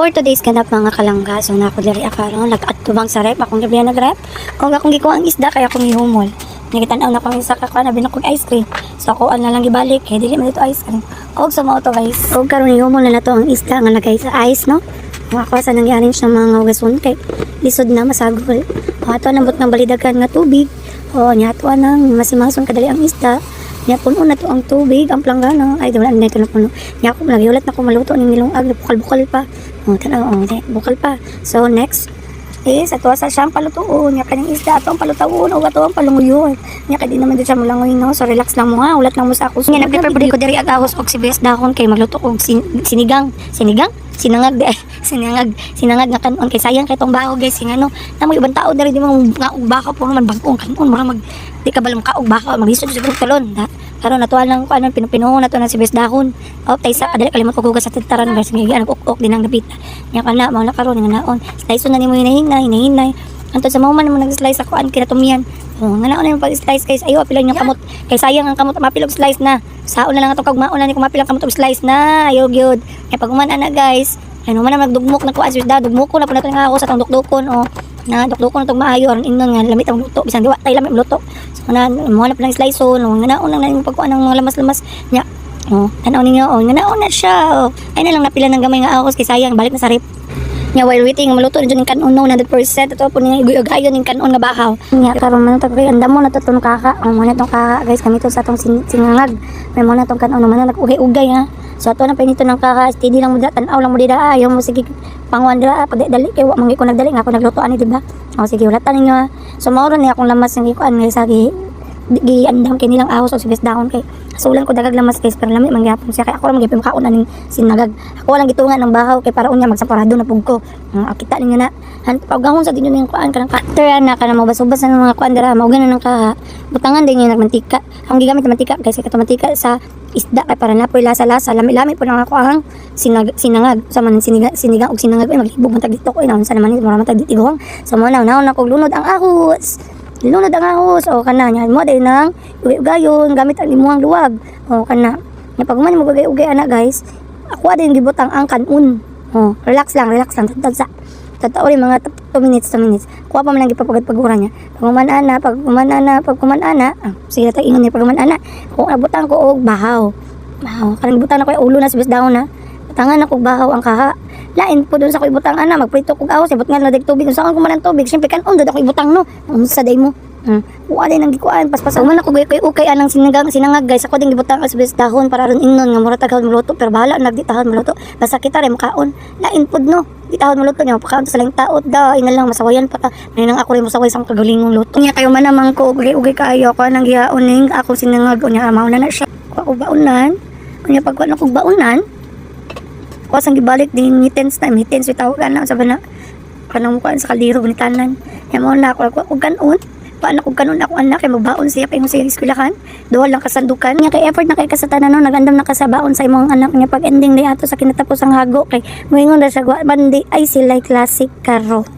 For today's ganap mga kalangga, so na ako diri akaron nag-atubang sa rep, akong gabi nag-rep. Kung akong gikuha ang isda kaya akong ihumol. Nakitanaw na kami sa kakwa na binakog ice cream. So ako na lang gibalik, kaya dili man dito ice cream. Og sa mga to guys. Og karon ihumol na nato ang isda nga lagay sa ice, no? Mga kwa sa nang-arrange ng mga ugason kay lisod na masagol. O ato nambot ng balidagan nga tubig. O nyato nang masimason kadali ang isda. Nya puno na to ang tubig, ang planggana. Ay, wala na ito na puno. Nya ako lagi ulat na ko maluto ning nilungag, bukal-bukal pa. O, tanaw, o, di, bukal pa. So, next is ato sa siyang palutuon. Nya kanyang isda ato ang palutaon o ato ang palunguyon. Nya kadi naman din siya mulangoy no. So, relax lang mo ha. Ulat lang mo sa ako. Nya nagprepare ko diri agahos og sibes dahon kay magluto og sin sinigang. Sinigang? Sinangag ay sinangag sinangag nga kanon kay sayang kay tong baho guys sing ano namo ibang tao diri di mo nga og baka po man bagong kanon mura mag di ka balam ka og baka maglisod sa talon ha karon natuwa lang ko ano pinupinuho na to na si bes dahon o tay sa kadali kalimot ko gugas sa titaran guys nga ano uk din ang gabita nya kana mao na karon nga naon slice na nimo hinahinay hinahinay Anto sa mga man mo nag-slice ako an kinatumian. Oh, nga naon na yung pag-slice guys. Ayo apilan yung kamot. Kay sayang ang kamot mapilog slice na. Saon na lang atong kagmaon na ni ko mapilang kamot og slice na. Ayo gyud. Kay pag uman ana guys. Ano man na nagdugmok na ko as da dugmok ko na pud nato nga ako sa tong dukdukon oh. Na dukdukon tong maayo aron ingnon nga lamit ang luto bisan diwa tay lamit luto. So na mo na lang slice so no nga naon lang yung pagkuan ng mga lamas-lamas nya. Oh, tanaw ninyo oh, nga naon na siya. Oh. Ay na lang napila ng gamay nga ahos kay sayang balik na sa rip nya while waiting maluto na dyan yung kanon no 100% ito po niya iguyog-ayon yung kanon nga bahaw nya karon man kay anda mo na to tong kaka ang mo na tong kaka guys kami to sa tong sin singangag may mo na tong kanon man na nag-ugay-ugay ha so ato na pinito ng kaka steady lang mo da tan-aw lang mo dida ayaw mo sige pangwan dira pag dali kay wa mangi ko nagdali nga ako nagluto ani di ba? O sige ulatan ninyo ha so mao ni akong lamas ng ikuan nga sa gi gi andam kay nilang ahos o sibes dahon kay sulan ko dagag lamas guys pero lami mangyapon siya. Kay ako ra magyapon kaon aning sinagag. Ako lang gitungan ng bahaw kay para unya magsaparado na pug ko uh, kita ninyo na. Han pagahon sa dinyo ning kuan kanang cutter na kanang mabas-ubas na ng mga kuan dira mao ganan ng ka butangan din yung nagmantika ang gigamit ng mantika guys kay mantika sa isda kay para napoy lasa-lasa lami-lami po na ako ang sinag sinangag. Sa man sinigang sinigang og sinangag ay maglibog man tag dito ko inaon sa naman ni mura man tag dito so mo na na ko lunod ang ahos lunod ang ahos o kana nya mo din nang gayon gamit ang imuhang luwag o kana nya pag man mo gagay-ugay ana guys ako din gibutang ang kanon o relax lang relax lang tadsa Totoo rin mga 2 minutes, 2 minutes. Kuha pa man lang ipapagad pagura niya. Pag umanana, pag umanana, pag umanana, ah, sige tayo ingon niya, pag umanana, kung abutan ko og bahaw. Bahaw. Karang ibutan ako yung ulo na sa daw na. Tangan ako og bahaw ang kaha. Lain po doon sa ko ibutang ana, magprito kog ahos, ibut nga na dag tubig. Kung saan ko man tubig, syempre kanon dad ako ibutang no. Unsa day mo? Hmm. Wa din ang gikuan paspas. Uman ako kay ukay anang sinagang sinangag guys. Ako din gibutang as best dahon para ron ingnon nga mura taghon maluto pero bahala nagdi tahon maluto. Basta kita rin makaon. Lain pud no. Di tahon maluto niya pakaon sa lang taot da ina lang masawayan pa ta. Nang ako rin masaway sa kagulingong luto. Nya kayo man namang ko ugay ugay kaayo ko nang gihaon ning ako sinangag unya amaw na na siya. Ko baunan. Unya pag ano kog baunan. Ko sang gibalik din mitens na mitens we tawag ana sa bana. Kanang mukaan sa kaliro gunitanan. Nya mo na ako ug kanon paano kung kanon ako anak kay magbaon siya kay mo siya eskwelahan duha lang kasandukan nya kay effort na kay kasatanan no nagandam na kasabaon sa imong anak niya pag ending day ato sa kinatapos ang hago kay moingon ra sa bandi ay sila classic karo